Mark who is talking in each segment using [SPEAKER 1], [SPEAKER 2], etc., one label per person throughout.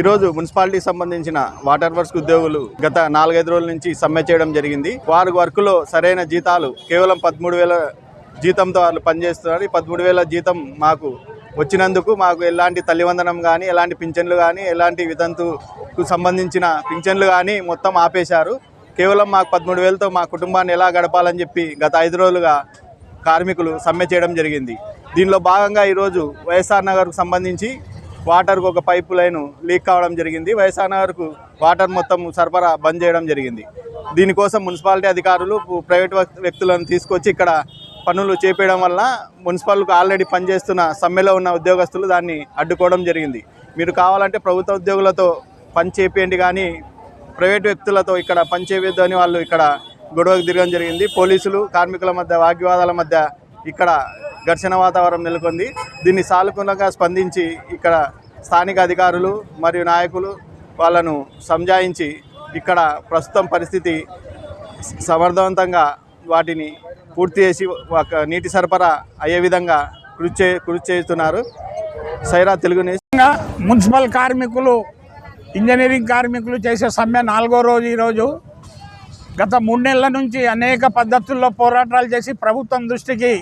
[SPEAKER 1] ఈరోజు మున్సిపాలిటీకి సంబంధించిన వాటర్ వర్క్స్ ఉద్యోగులు గత నాలుగైదు రోజుల నుంచి సమ్మె చేయడం జరిగింది. వారి వర్క్లో సరైన జీతాలు కేవలం పదమూడు వేల జీతంతో వాళ్ళు పనిచేస్తున్నారు. ఈ పదమూడు వేల జీతం మాకు వచ్చినందుకు మాకు ఎలాంటి తల్లివందనం కానీ ఎలాంటి పింఛన్లు కానీ ఎలాంటి వితంతుకు సంబంధించిన పింఛన్లు కానీ మొత్తం ఆపేశారు. కేవలం మాకు పదమూడు వేలతో మా కుటుంబాన్ని ఎలా గడపాలని చెప్పి గత ఐదు రోజులుగా కార్మికులు సమ్మె చేయడం జరిగింది. దీనిలో భాగంగా ఈరోజు వైఎస్ఆర్ నగర్కు సంబంధించి వాటర్కు ఒక పైపు లైన్ లీక్ కావడం జరిగింది. వైఎస్ఆర్ వాటర్ మొత్తం సరఫరా బంద్ చేయడం జరిగింది. దీనికోసం మున్సిపాలిటీ అధికారులు ప్రైవేట్ వ్యక్తులను తీసుకొచ్చి ఇక్కడ పనులు చేపేయడం వల్ల మున్సిపల్కు ఆల్రెడీ పనిచేస్తున్న సమ్మెలో ఉన్న ఉద్యోగస్తులు దాన్ని అడ్డుకోవడం జరిగింది. మీరు కావాలంటే ప్రభుత్వ ఉద్యోగులతో పని చేపేయండి కానీ ప్రైవేట్ వ్యక్తులతో ఇక్కడ పని చేయవద్దు అని వాళ్ళు ఇక్కడ గొడవకు తిరగడం జరిగింది. పోలీసులు కార్మికుల మధ్య వాగ్వివాదాల మధ్య ఇక్కడ ఘర్షణ వాతావరణం నెలకొంది. దీన్ని సానుకూలంగా స్పందించి ఇక్కడ స్థానిక అధికారులు మరియు నాయకులు వాళ్ళను సంజాయించి ఇక్కడ ప్రస్తుతం పరిస్థితి సమర్థవంతంగా వాటిని పూర్తి చేసి ఒక నీటి సరఫరా అయ్యే విధంగా కృషి చే కృషి చేస్తున్నారు. సైరా తెలుగు
[SPEAKER 2] మున్సిపల్ కార్మికులు ఇంజనీరింగ్ కార్మికులు చేసే సమ్మె నాలుగో రోజు ఈరోజు గత మూడు నెలల నుంచి అనేక పద్ధతుల్లో పోరాటాలు చేసి ప్రభుత్వం దృష్టికి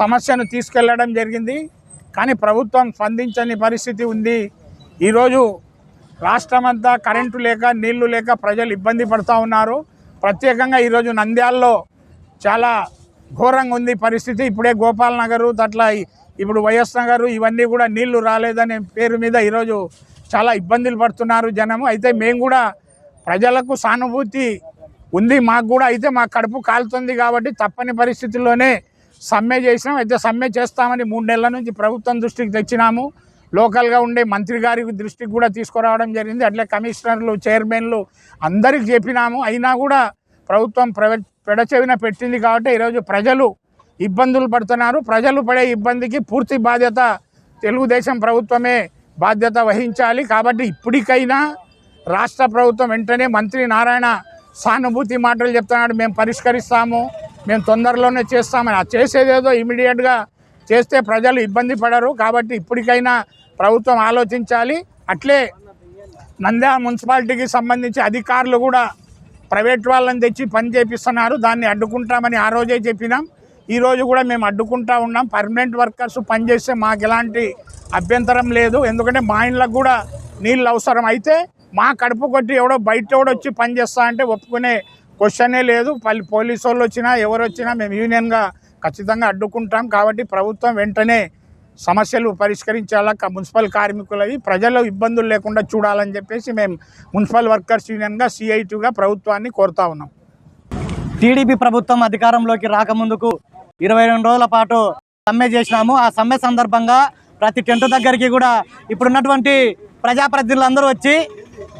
[SPEAKER 2] సమస్యను తీసుకెళ్ళడం జరిగింది. కానీ ప్రభుత్వం స్పందించని పరిస్థితి ఉంది. ఈరోజు రాష్ట్రమంతా కరెంటు లేక నీళ్ళు లేక ప్రజలు ఇబ్బంది పడుతూ ఉన్నారు. ప్రత్యేకంగా ఈరోజు నంద్యాల్లో చాలా ఘోరంగా ఉంది పరిస్థితి. ఇప్పుడే గోపాల్ నగరు అట్లా ఇప్పుడు వైఎస్ నగరు ఇవన్నీ కూడా నీళ్ళు రాలేదనే పేరు మీద ఈరోజు చాలా ఇబ్బందులు పడుతున్నారు జనము. అయితే మేము కూడా ప్రజలకు సానుభూతి ఉంది. మాకు కూడా అయితే మా కడుపు కాలుతుంది కాబట్టి తప్పని పరిస్థితుల్లోనే సమ్మె చేసినాం. అయితే సమ్మె చేస్తామని మూడు నెలల నుంచి ప్రభుత్వం దృష్టికి తెచ్చినాము. లోకల్గా ఉండే మంత్రి గారి దృష్టికి కూడా తీసుకురావడం జరిగింది. అట్లే కమిషనర్లు చైర్మన్లు అందరికి చెప్పినాము. అయినా కూడా ప్రభుత్వం పెడచెవిన పెట్టింది కాబట్టి ఈరోజు ప్రజలు ఇబ్బందులు పడుతున్నారు. ప్రజలు పడే ఇబ్బందికి పూర్తి బాధ్యత తెలుగుదేశం ప్రభుత్వమే బాధ్యత వహించాలి. కాబట్టి ఇప్పటికైనా రాష్ట్ర ప్రభుత్వం వెంటనే మంత్రి నారాయణ సానుభూతి మాటలు చెప్తున్నాడు. మేము పరిష్కరిస్తాము. మేము తొందరలోనే చేస్తామని. ఆ చేసేదేదో ఇమీడియట్గా చేస్తే ప్రజలు ఇబ్బంది పడరు. కాబట్టి ఇప్పటికైనా ప్రభుత్వం ఆలోచించాలి. అట్లే నంద్యాల మున్సిపాలిటీకి సంబంధించి అధికారులు కూడా ప్రైవేట్ వాళ్ళని తెచ్చి పని చేపిస్తున్నారు. దాన్ని అడ్డుకుంటామని ఆ రోజే చెప్పినాం. ఈరోజు కూడా మేము అడ్డుకుంటా ఉన్నాం. పర్మనెంట్ వర్కర్స్ పనిచేస్తే మాకు ఎలాంటి అభ్యంతరం లేదు. ఎందుకంటే మా ఇండ్లకు కూడా నీళ్ళు అవసరం. అయితే మా కడుపు కొట్టి ఎవడో బయట ఎవడో వచ్చి పని చేస్తా అంటే ఒప్పుకునే క్వశ్చనే లేదు. పల్లి పోలీసు వాళ్ళు వచ్చినా ఎవరు వచ్చినా మేము యూనియన్గా ఖచ్చితంగా అడ్డుకుంటాం. కాబట్టి ప్రభుత్వం వెంటనే సమస్యలు పరిష్కరించాలా మున్సిపల్ కార్మికులవి ప్రజలు ఇబ్బందులు లేకుండా చూడాలని చెప్పేసి మేము మున్సిపల్ వర్కర్స్ యూనియన్గా సిఐటిగా ప్రభుత్వాన్ని కోరుతా ఉన్నాం.
[SPEAKER 3] టీడీపీ ప్రభుత్వం అధికారంలోకి రాకముందుకు ఇరవై రెండు రోజుల పాటు సమ్మె చేసినాము. ఆ సమ్మె సందర్భంగా ప్రతి టెంట్ దగ్గరికి కూడా ఇప్పుడున్నటువంటి ప్రజాప్రతినిధులందరూ వచ్చి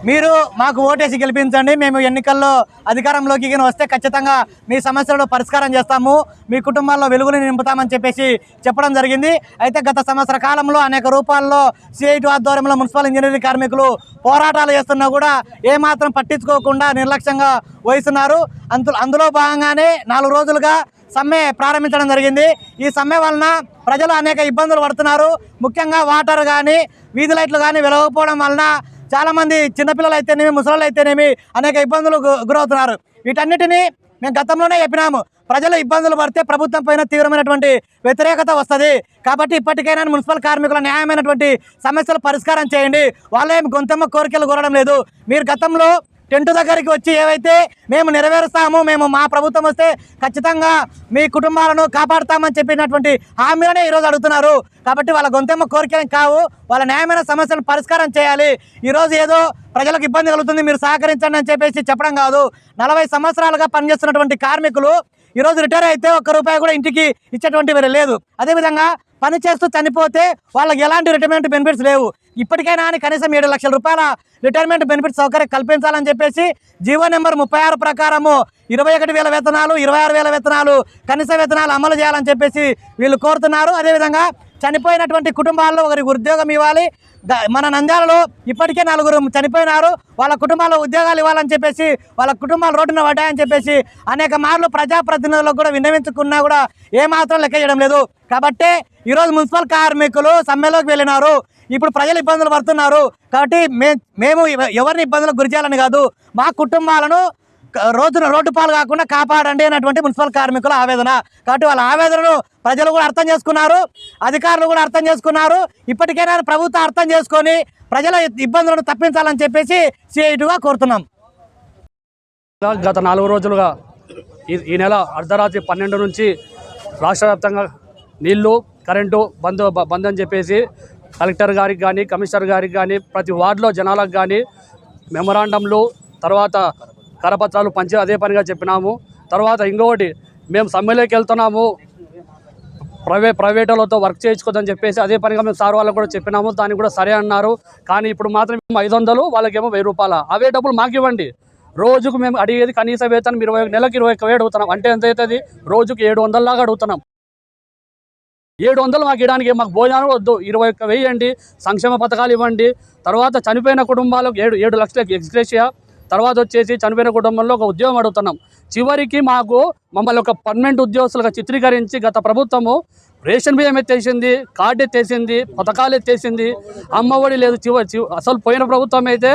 [SPEAKER 3] మీరు మాకు ఓటేసి గెలిపించండి. మేము ఎన్నికల్లో అధికారంలోకి వస్తే ఖచ్చితంగా మీ సమస్యలను పరిష్కారం చేస్తాము. మీ కుటుంబాల్లో వెలుగుని నింపుతామని చెప్పేసి చెప్పడం జరిగింది. అయితే గత సంవత్సర కాలంలో అనేక రూపాల్లో సిఐటి ఆధ్వర్యంలో మున్సిపల్ ఇంజనీరింగ్ కార్మికులు పోరాటాలు చేస్తున్నా కూడా ఏమాత్రం పట్టించుకోకుండా నిర్లక్ష్యంగా వహిస్తున్నారు. అందు అందులో భాగంగానే నాలుగు రోజులుగా సమ్మె ప్రారంభించడం జరిగింది. ఈ సమ్మె వలన ప్రజలు అనేక ఇబ్బందులు పడుతున్నారు. ముఖ్యంగా వాటర్ కానీ వీధి లైట్లు కానీ వెలగకపోవడం వలన చాలామంది చిన్నపిల్లలు అయితేనేమి ముసలు అయితేనేమి అనేక ఇబ్బందులు గు- గురవుతున్నారు. వీటన్నిటిని మేము గతంలోనే చెప్పినాము. ప్రజలు ఇబ్బందులు పడితే ప్రభుత్వం పైన తీవ్రమైనటువంటి వ్యతిరేకత వస్తుంది. కాబట్టి ఇప్పటికైనా మున్సిపల్ కార్మికుల న్యాయమైనటువంటి సమస్యలు పరిష్కారం చేయండి. వాళ్ళేం గొంతమ్మ కోరికలు కోరడం లేదు. మీరు గతంలో టెంట్ దగ్గరికి వచ్చి ఏవైతే మేము నెరవేరుస్తాము మేము మా ప్రభుత్వం వస్తే ఖచ్చితంగా మీ కుటుంబాలను కాపాడుతామని చెప్పినటువంటి హామీలనే ఈరోజు అడుగుతున్నారు. కాబట్టి వాళ్ళ గొంతెమ్మ కోరికలు కావు వాళ్ళ న్యాయమైన సమస్యలను పరిష్కారం చేయాలి. ఈరోజు ఏదో ప్రజలకు ఇబ్బంది కలుగుతుంది మీరు సహకరించండి అని చెప్పేసి చెప్పడం కాదు. నలభై సంవత్సరాలుగా పనిచేస్తున్నటువంటి కార్మికులు ఈరోజు రిటైర్ అయితే ఒక్క రూపాయి కూడా ఇంటికి ఇచ్చేటువంటి వీరు లేదు. అదేవిధంగా పని చేస్తూ చనిపోతే వాళ్ళకి ఎలాంటి రిటైర్మెంట్ బెనిఫిట్స్ లేవు. ఇప్పటికైనా అని కనీసం ఏడు లక్షల రూపాయల రిటైర్మెంట్ బెనిఫిట్ సౌకర్యం కల్పించాలని చెప్పేసి జీవో నెంబర్ ముప్పై ఆరు ప్రకారము ఇరవై ఒకటి వేల వేతనాలు ఇరవై ఆరు వేల వేతనాలు కనీస వేతనాలు అమలు చేయాలని చెప్పేసి వీళ్ళు కోరుతున్నారు. అదేవిధంగా చనిపోయినటువంటి కుటుంబాల్లో ఒకరికి ఉద్యోగం ఇవ్వాలి. మన నంద్యాలలో ఇప్పటికే నలుగురు చనిపోయినారు. వాళ్ళ కుటుంబాల్లో ఉద్యోగాలు ఇవ్వాలని చెప్పేసి వాళ్ళ కుటుంబాలు రోడ్డున పడ్డాయని చెప్పేసి అనేక మార్లు ప్రజాప్రతినిధులకు కూడా విన్నవించుకున్నా కూడా ఏమాత్రం లెక్క చేయడం లేదు. కాబట్టే ఈరోజు మున్సిపల్ కార్మికులు సమ్మెలోకి వెళ్ళినారు. ఇప్పుడు ప్రజలు ఇబ్బందులు పడుతున్నారు. కాబట్టి మే మేము ఎవరిని ఇబ్బందులకు గురి చేయాలని కాదు. మా కుటుంబాలను రోజున రోడ్డు పాలు కాకుండా కాపాడండి అన్నటువంటి మున్సిపల్ కార్మికుల ఆవేదన. కాబట్టి వాళ్ళ ఆవేదనను ప్రజలు కూడా అర్థం చేసుకున్నారు అధికారులు కూడా అర్థం చేసుకున్నారు. ఇప్పటికైనా ప్రభుత్వం అర్థం చేసుకొని ప్రజల ఇబ్బందులను తప్పించాలని చెప్పేసి సిఐటిగా కోరుతున్నాం.
[SPEAKER 4] గత నాలుగు రోజులుగా ఈ ఈ నెల అర్ధరాత్రి పన్నెండు నుంచి రాష్ట్ర వ్యాప్తంగా నీళ్ళు కరెంటు బంద్ బంద్ అని చెప్పేసి కలెక్టర్ గారికి కానీ కమిషనర్ గారికి కానీ ప్రతి వార్డులో జనాలకు కానీ మెమరాండంలు తర్వాత కరపత్రాలు పంచి అదే పనిగా చెప్పినాము. తర్వాత ఇంకొకటి మేము సమ్మెలోకి వెళ్తున్నాము. ప్రైవే వాళ్ళతో వర్క్ చేయించుకోదని చెప్పేసి అదే పనిగా మేము సార్ వాళ్ళకు కూడా చెప్పినాము. దానికి కూడా సరే అన్నారు. కానీ ఇప్పుడు మాత్రం మేము ఐదు వందలు వాళ్ళకేమో వెయ్యి రూపాయల. అవే డబ్బులు మాకు ఇవ్వండి. రోజుకు మేము అడిగేది కనీస వేతనం ఇరవై నెలకు ఇరవై ఒక్క అడుగుతున్నాం. అంటే ఎంత అవుతుంది? రోజుకి ఏడు వందలలాగా అడుగుతున్నాం. ఏడు వందలు మాకు ఇవ్వడానికి మాకు భోజనం వద్దు. ఇరవై ఒక్క వెయ్యండి సంక్షేమ పథకాలు ఇవ్వండి. తర్వాత చనిపోయిన కుటుంబాలకు ఏడు ఏడు లక్షలకు ఎక్స్గ్రేషియా. తర్వాత వచ్చేసి చనిపోయిన కుటుంబంలో ఒక ఉద్యోగం అడుగుతున్నాం. చివరికి మాకు మమ్మల్ని ఒక పర్మనెంట్ ఉద్యోగస్తులుగా చిత్రీకరించి గత ప్రభుత్వము రేషన్ బియ్యం ఎత్తేసింది కార్డు ఎత్తేసింది పథకాలు ఎత్తేసింది. అమ్మఒడి లేదు చివరి అసలు పోయిన ప్రభుత్వం అయితే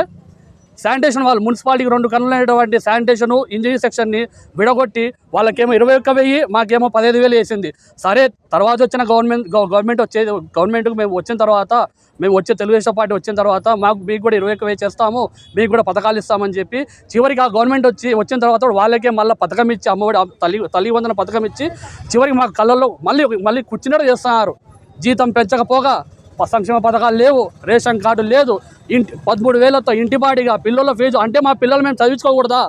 [SPEAKER 4] శానిటేషన్ వాళ్ళు మున్సిపాలిటీకి రెండు కనులైనటువంటి శానిటేషను శానిటేషన్ ఇంజనీర్ సెక్షన్ని విడగొట్టి వాళ్ళకేమో ఇరవై ఒక్క వెయ్యి మాకేమో పదహైదు వేలు వేసింది. సరే తర్వాత వచ్చిన గవర్నమెంట్ గవ- గవర్నమెంట్ వచ్చే గవర్నమెంట్కి మేము వచ్చిన తర్వాత మేము వచ్చే తెలుగుదేశం పార్టీ వచ్చిన తర్వాత మాకు మీకు కూడా ఇరవై ఒక్క వెయ్యి చేస్తాము మీకు కూడా పథకాలు ఇస్తామని చెప్పి చివరికి ఆ గవర్నమెంట్ వచ్చి వచ్చిన తర్వాత కూడా వాళ్ళకే మళ్ళీ పథకం ఇచ్చి అమ్మఒడి తల్లి తల్లి వందన పథకం ఇచ్చి చివరికి మా కళ్ళల్లో మళ్ళీ మళ్ళీ కూర్చున్నట్టు చేస్తున్నారు. జీతం పెంచకపోగా సంక్షేమ పథకాలు లేవు రేషన్ కార్డు లేదు. ఇంటి పదమూడు వేలతో ఇంటిపాటిగా పిల్లల ఫీజు అంటే మా పిల్లలు మేము చదివించుకోకూడదా?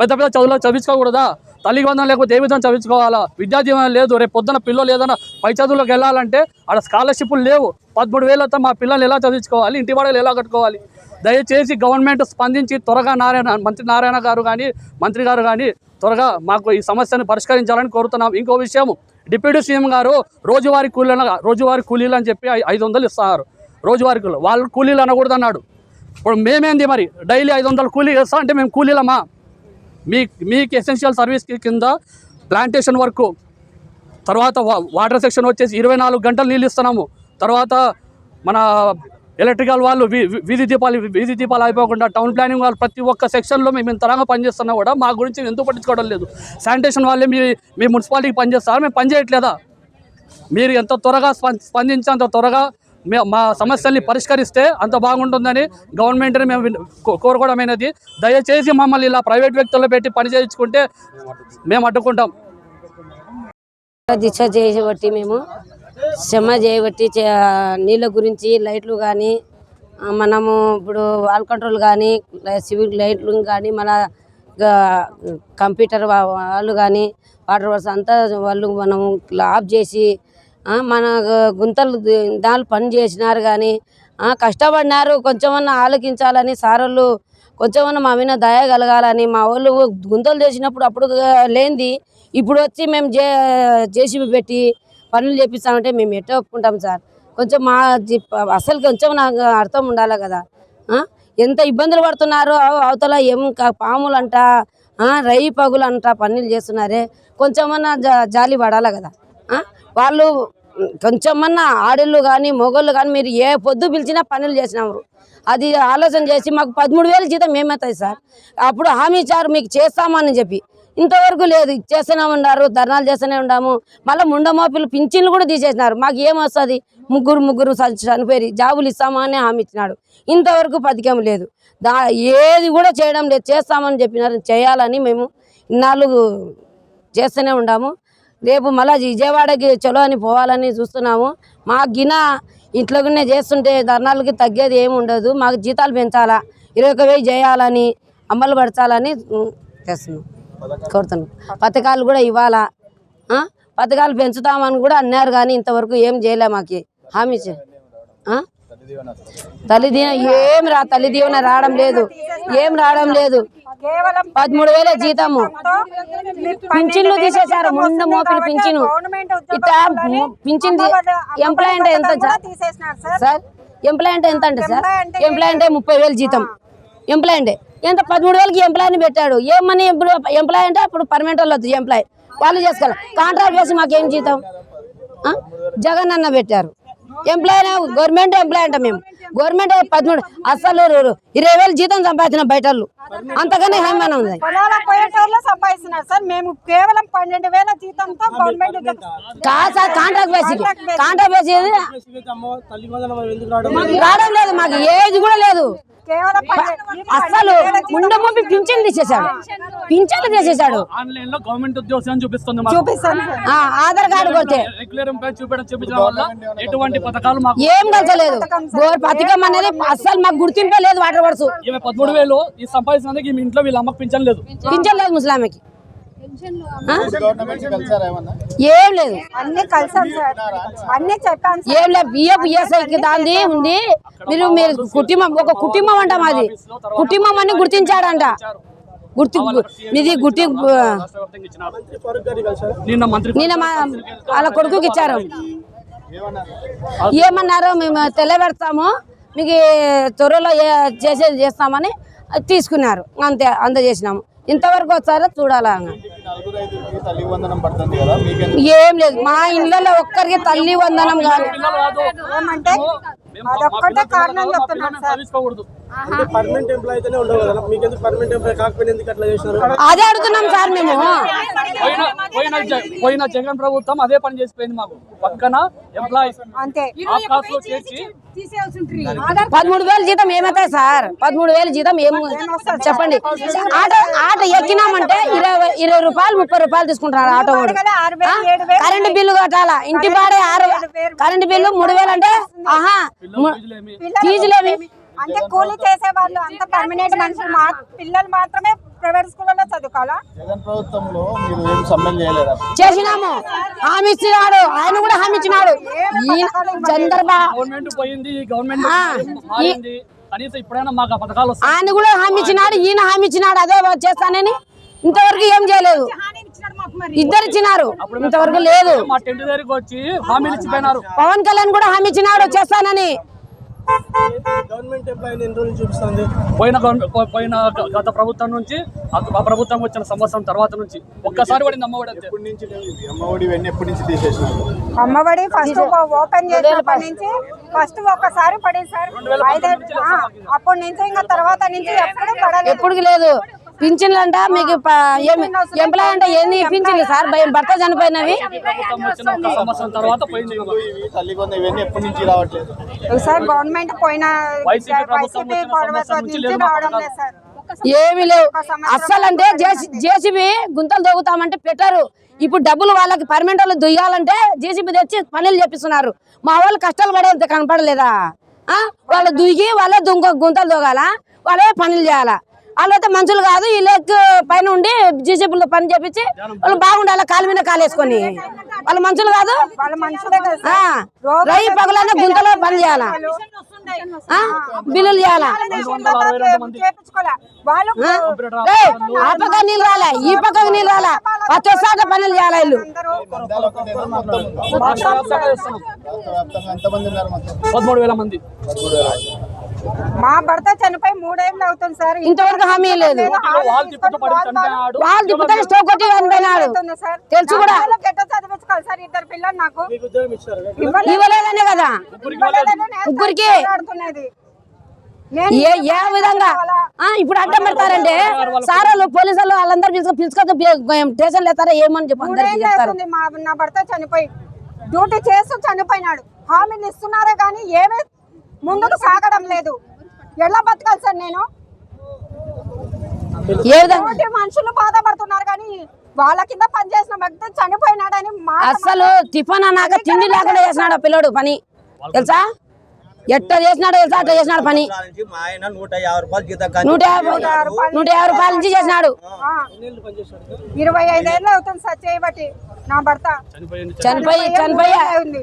[SPEAKER 4] పెద్ద పెద్ద చదువులో చదివించుకోకూడదా? తల్లి వందనం లేకపోతే ఏ విధంగా చదివించుకోవాలా? విద్యా దీవెన లేదు రేపు పొద్దున పిల్లలు ఏదైనా పై చదువులకు వెళ్ళాలంటే ఆడ స్కాలర్షిప్లు లేవు. పదమూడు వేలతో మా పిల్లల్ని ఎలా చదివించుకోవాలి? ఇంటి ఎలా కట్టుకోవాలి? దయచేసి గవర్నమెంట్ స్పందించి త్వరగా నారాయణ మంత్రి నారాయణ గారు కానీ మంత్రి గారు కానీ త్వరగా మాకు ఈ సమస్యను పరిష్కరించాలని కోరుతున్నాం. ఇంకో విషయం డిప్యూటీ సీఎం గారు రోజువారీ కూలీలను రోజువారీ కూలీలు అని చెప్పి ఐదు వందలు ఇస్తారు. రోజువారీ కూలీలు వాళ్ళు కూలీలు అనకూడదు అన్నాడు ఇప్పుడు మేమేంది మరి? డైలీ ఐదు వందలు కూలీ చేస్తా అంటే మేము కూలీలమా? మీ మీకు ఎసెన్షియల్ సర్వీస్ కింద ప్లాంటేషన్ వర్క్ తర్వాత వా- వాటర్ సెక్షన్ వచ్చేసి ఇరవై నాలుగు గంటలు నీళ్ళు ఇస్తున్నాము. తర్వాత మన ఎలక్ట్రికల్ వాళ్ళు వీధి దీపాలు వీధి దీపాలు అయిపోకుండా టౌన్ ప్లానింగ్ వాళ్ళు ప్రతి ఒక్క సెక్షన్లో మేము ఇంతరంగా పనిచేస్తున్నా కూడా మా గురించి ఎందుకు పట్టించుకోవడం లేదు. శానిటేషన్ వాళ్ళే మీ మీ మున్సిపాలిటీకి పనిచేస్తారా? మేము పనిచేయట్లేదా మీరు ఎంత త్వరగా స్పం- స్పందించి అంత త్వరగా మా సమస్యల్ని పరిష్కరిస్తే అంత బాగుంటుందని గవర్నమెంట్ని మేము కోరుకోవడమైనది. దయచేసి మమ్మల్ని ఇలా ప్రైవేట్ వ్యక్తుల్లో పెట్టి పని చేయించుకుంటే మేము అడ్డుకుంటాం.
[SPEAKER 5] దిశ చేయబట్టి మేము శ్రమ చేయబట్టి చే- నీళ్ళ గురించి లైట్లు కానీ మనము ఇప్పుడు వాల్ కంట్రోల్ కానీ సివిల్ లైట్లు కానీ మన కంప్యూటర్ వాళ్ళు కానీ వాటర్ వర్క్స్ అంతా వాళ్ళు మనం ఆఫ్ చేసి మన గుంతలు దాని పని చేసినారు కానీ కష్టపడినారు. కొంచెమన్నా ఆలోకించాలని సారోళ్ళు కొంచెమన్నా మా మీద దయ కలగాలని మా వాళ్ళు గుంతలు చేసినప్పుడు అప్పుడు లేనిది ఇప్పుడు వచ్చి మేము జే జేసీబీ పెట్టి పనులు చేపిస్తామంటే మేము ఎట్లా ఒప్పుకుంటాం సార్? కొంచెం మా అసలు కొంచెం నాకు అర్థం ఉండాలి కదా. ఎంత ఇబ్బందులు పడుతున్నారో? అవతల ఏం పాములు పాములంట రై పగులు అంట పనులు చేస్తున్నారే. కొంచెమన్నా జా- జాలి పడాలి కదా? వాళ్ళు కొంచెమన్నా ఆడళ్ళు కానీ మొగళ్ళు కానీ మీరు ఏ పొద్దు పిలిచినా పనులు చేసినారు అది ఆలోచన చేసి మాకు పదమూడు వేలు జీతం ఏమవుతుంది సార్. అప్పుడు హామీ ఇచ్చారు మీకు చేస్తామని చెప్పి. ఇంతవరకు లేదు. చేస్తూనే ఉన్నారు ధర్నాలు చేస్తూనే ఉన్నాము మళ్ళీ ముండమోపిలు పింఛన్లు కూడా తీసేసినారు. మాకు ఏమొస్తుంది ముగ్గురు ముగ్గురు చ- చనిపోయి జాబులు ఇస్తామని హామీ ఇచ్చినాడు. ఇంతవరకు పథకం లేదు. దా ఏది కూడా చేయడం లేదు. చేస్తామని చెప్పినారు. చేయాలని మేము ఇన్నాళ్ళు చేస్తూనే ఉన్నాము రేపు మళ్ళీ విజయవాడకి చలో అని పోవాలని చూస్తున్నాము. మా గిన ఇంట్లోనే చేస్తుంటే ధర్నాలకి తగ్గేది ఏమి ఉండదు. మాకు జీతాలు పెంచాలా? ఇరవై ఒక వెయ్యి చేయాలని అమలు పరచాలని చేస్తున్నాం. కోరుతున్నాం. పథకాలు కూడా ఇవ్వాలా? పథకాలు పెంచుతామని కూడా అన్నారు కానీ ఇంతవరకు ఏం చేయలే మాకి. హామీ చే- తల్లి దీవెన ఏం రా తల్లి దీవెన రావడం లేదు. ఏం రావడం లేదు. పదమూడు వేల జీతము. పింఛన్లు తీసేశారు. ముండ మోపిన పింఛను. ఇట్లా పింఛన్ ఎంప్లాయ్ అంటే ఎంత సార్ సార్? ఎంప్లాయ్ అంటే ఎంత అంటే సార్? ఎంప్లాయ్ అంటే ముప్పై వేలు జీతం. ఎంప్లాయ్ ఎంత పదమూడు వేలకి ఎంప్లాయ్ని పెట్టాడు. ఏమని ఇప్పుడు ఎంప్లాయ్ అంటే అప్పుడు పర్మనెంట్ వాళ్ళు వద్దు ఎంప్లాయ్. వాళ్ళు చేసుకోవాలి. కాంట్రాక్ట్ చేసి మాకేం జీతం? జగన్ అన్న పెట్టారు. ఎంప్లాయ్ గవర్నమెంట్ ఎంప్లాయ్ అంట మేము. గవర్నమెంట్ పదమూడు అసలు ఇరవై వేలు జీతం సంపాదించిన బయట వాళ్ళు. అంతకనే హామీ ఉంది.
[SPEAKER 6] పొలాల పోయేటోళ్ళు సంపాదిస్తున్నారు. సార్ మేము కేవలం పన్నెండు వేల జీతంతో గవర్నమెంట్ ఉద్యోగం
[SPEAKER 5] కాదు sir contract basic contract basic రావడం లేదు మాకు ఏది కూడా లేదు. అసలు ముందు ముందు పింఛన్లు తీసేశాడు. పింఛన్లు తీసేశాడు.
[SPEAKER 4] ఆన్లైన్లో గవర్నమెంట్ ఉద్యోగం చూపిస్తుంది మాకు.
[SPEAKER 6] చూపిస్తాను సార్.
[SPEAKER 5] ఆ, ఆధార్ కార్డు కొడితే
[SPEAKER 4] రెగ్యులర్ ఎంప్లాయ్ చూపించడం చూపించడం వల్ల ఎటువంటి పథకాలు మాకు
[SPEAKER 5] ఏం కలచలేదు. గోర్ పథకం అనేది అస్సలు మాకు గుర్తింపే లేదు వాటర్ వర్డ్స్
[SPEAKER 4] ఈమె పదమూడు వేలు ఈ సంపాదించినందుకు ఇంట్లో వీళ్ళ అమ్మకి పింఛన్ లేదు.
[SPEAKER 5] పింఛన్ లేదు ముసలామెకి
[SPEAKER 1] గవర్నమెంట్ కలిసారా ఏమన్నా?
[SPEAKER 5] ఏం లేదు.
[SPEAKER 6] అన్ని కలిసాం సార్. అన్ని చెప్పాను సార్.
[SPEAKER 5] ఏం లేదు. ఈఎస్ఐకి దాంది ఉంది. మీరు మీరు కుటుంబం ఒక కుటుంబం అంట మాది. కుటుంబం అని గుర్తించాడంట గుర్తి మీది గుర్తి.
[SPEAKER 4] నిన్న మంత్రి
[SPEAKER 5] నిన్న మా వాళ్ళ కొడుకుకి ఇచ్చారు. ఏమన్నారు? మేము తెల్లబెడతాము. మీకు త్వరలో చేసేది చేస్తామని తీసుకున్నారు. అంతే అందజేసినాము. ఇంతవరకు వచ్చారో చూడాలా ఏం లేదు మా ఇళ్ళలో ఒక్కరికి తల్లి వందనం కాదు.
[SPEAKER 6] అదొక్కటే కారణం చెప్తున్నాను సార్.
[SPEAKER 4] చదివించుకోకూడదు
[SPEAKER 7] అంటే పర్మనెంట్ ఎంప్లాయ్ అయితేనే ఉండవు కదా? మీకు ఎందుకు పర్మనెంట్ ఎంప్లాయ్ కాకపోయినా ఎందుకు అట్లా చేసినారు?
[SPEAKER 5] అదే అడుగుతున్నాం సార్ మేము.
[SPEAKER 4] పోయిన జగన్ ప్రభుత్వం అదే పని చేసిపోయింది మాకు. పక్కన ఎంప్లాయీస్
[SPEAKER 6] అంతే.
[SPEAKER 5] పదమూడు వేలు జీతం ఏమవుతాయి సార్? పదమూడు వేలు జీతం ఏం చెప్పండి. ఆటో ఆటో ఎక్కినామంటే ఇరవై ఇరవై రూపాయలు ముప్పై రూపాయలు తీసుకుంటున్నారు ఆటో కరెంటు బిల్లు కట్టాలా? ఇంటి బాడే ఆరు కరెంటు బిల్లు మూడు వేలు అంటే ఆహా.
[SPEAKER 4] ఫీజులేమి?
[SPEAKER 6] అంటే కూలీ చేసే వాళ్ళు అంత పర్మనెంట్ మనుషులు. మా పిల్లలు మాత్రమే ప్రైవేట్ స్కూల్లో చదువుకోవాలా?
[SPEAKER 1] జగన్ ప్రభుత్వంలో మీరు ఏం సమ్మెలు చేయలేదా?
[SPEAKER 5] చేసినాము. హామీ ఇచ్చినాడు. ఆయన కూడా హామీ ఇచ్చినాడు. చంద్రబాబు
[SPEAKER 4] గవర్నమెంట్ పోయింది గవర్నమెంట్ కనీసం ఇప్పుడైనా మాకు పథకాలు వస్తాయి?
[SPEAKER 5] ఆయన కూడా హామీ ఇచ్చినాడు ఈయన హామీ ఇచ్చినాడు అదే చేస్తానని ఇంతవరకు ఏం చేయలేదు. ఇద్దరు ఇచ్చినారు ఇంతవరకు లేదు.
[SPEAKER 4] మా టెంట్ దగ్గరికి వచ్చి హామీలు ఇచ్చిపోయినారు
[SPEAKER 5] పవన్ కళ్యాణ్ కూడా హామీ ఇచ్చినాడు చేస్తానని
[SPEAKER 4] పోయిన పోయిన గత ప్రభుత్వం నుంచి ఆ ప్రభుత్వం వచ్చిన సంవత్సరం తర్వాత నుంచి ఒక్కసారి పడింది అమ్మఒడి
[SPEAKER 1] అమ్మఒడి
[SPEAKER 6] ఫస్ట్ ఓపెన్ చేసినప్పటి నుంచి ఫస్ట్ ఒక్కసారి పడింది సార్. అప్పటి నుంచి ఇంకా తర్వాత నుంచి ఎప్పుడు పడలేదు.
[SPEAKER 5] ఎప్పుడు లేదు. పింఛన్లు అంట మీకు ఎంప్లాయ్ అంటే ఎన్ని పింఛన్లు? సార్ భయం భర్త చనిపోయినవి.
[SPEAKER 6] సార్ గవర్నమెంట్ పోయిన
[SPEAKER 5] ఏమి లేవు. అస్సలు అంటే జేసీబీ గుంతలు దొగుతామంటే పెట్టారు. ఇప్పుడు డబ్బులు వాళ్ళకి పర్మనెంట్ వాళ్ళు దుయ్యాలంటే జేసీబీ తెచ్చి పనులు చేపిస్తున్నారు. మా వాళ్ళు కష్టాలు పడేంత కనపడలేదా? ఆ? వాళ్ళు దుయ్యి వాళ్ళే దుంగ గుంతలు దొగాల? వాళ్ళే పనులు చేయాలా? వాళ్ళైతే మనుషులు కాదు వీళ్ళకి పైన ఉండి జేసీబీలో పని చేపించి వాళ్ళు బాగుండాలి కాలు మీద కాలు వేసుకొని. వాళ్ళు మనుషులు కాదు?
[SPEAKER 6] వాళ్ళ మనుషులే కదా
[SPEAKER 5] ఆ,
[SPEAKER 6] సార్
[SPEAKER 5] రై పగలన్నా గుంతలో పని చేయాలా? బిల్లులు చేయాలా? ఆ? పక్క నీళ్ళు రాలే ఈ పక్కకు నీళ్ళు రాలే. ప్రతి పనులు చేయాలి వీళ్ళు?
[SPEAKER 4] పదమూడు వేల మంది.
[SPEAKER 6] మా భర్త చనిపోయి మూడేళ్ళు అవుతుంది సార్.
[SPEAKER 5] ఇంతవరకు హామీ లేదు.
[SPEAKER 4] వాళ్ళు తిప్పుతూ పడి చనిపోయాడు
[SPEAKER 5] వాళ్ళు తిప్పుతానే స్టోవ్ కొట్టి తెలుసు కూడా.
[SPEAKER 6] ఎట్లా చదివించుకోవాలి సార్ ఇద్దరు పిల్లలు నాకు.
[SPEAKER 5] ఇవ్వలేదనే కదా? ముగ్గురికి ఏ ఏ విధంగా? ఆ, ఇప్పుడు అడ్డం పెడతారంటే సార్ వాళ్ళు. పోలీసులు వాళ్ళందరూ పిలుచుకో పిలుచుకొని స్టేషన్లు ఎత్తారా ఏమని చెప్పి అందరికి
[SPEAKER 6] మూడేళ్ళు
[SPEAKER 5] చెప్తారు.
[SPEAKER 6] అవుతుంది మా నా భర్త చనిపోయి. డ్యూటీ చేస్తూ చనిపోయినాడు. హామీలు ఇస్తున్నారే కానీ ఏమీ ముందుకు సాగడం లేదు. ఎలా బతకాలి సార్ నేను? మనుషులు బాధపడుతున్నారు కానీ వాళ్ళ కింద పనిచేసిన వ్యక్తి చనిపోయినాడని
[SPEAKER 5] అసలు టిఫన్ అన్నాక తిండి లేకుండా చేసినాడు పిల్లోడు పని. తెలుసా? ఎట్ట చేసినాడు తెలుసా? అట్లా చేసినాడు పని.
[SPEAKER 8] నూట యాభై రూపాయలు
[SPEAKER 5] నుంచి చేసినాడు.
[SPEAKER 6] ఆ, ఇరవై ఐదేళ్ళు అవుతుంది సార్ చేయబట్టి నా భర్త.
[SPEAKER 5] చనిపోయి. చనిపోయి
[SPEAKER 6] ఉంది.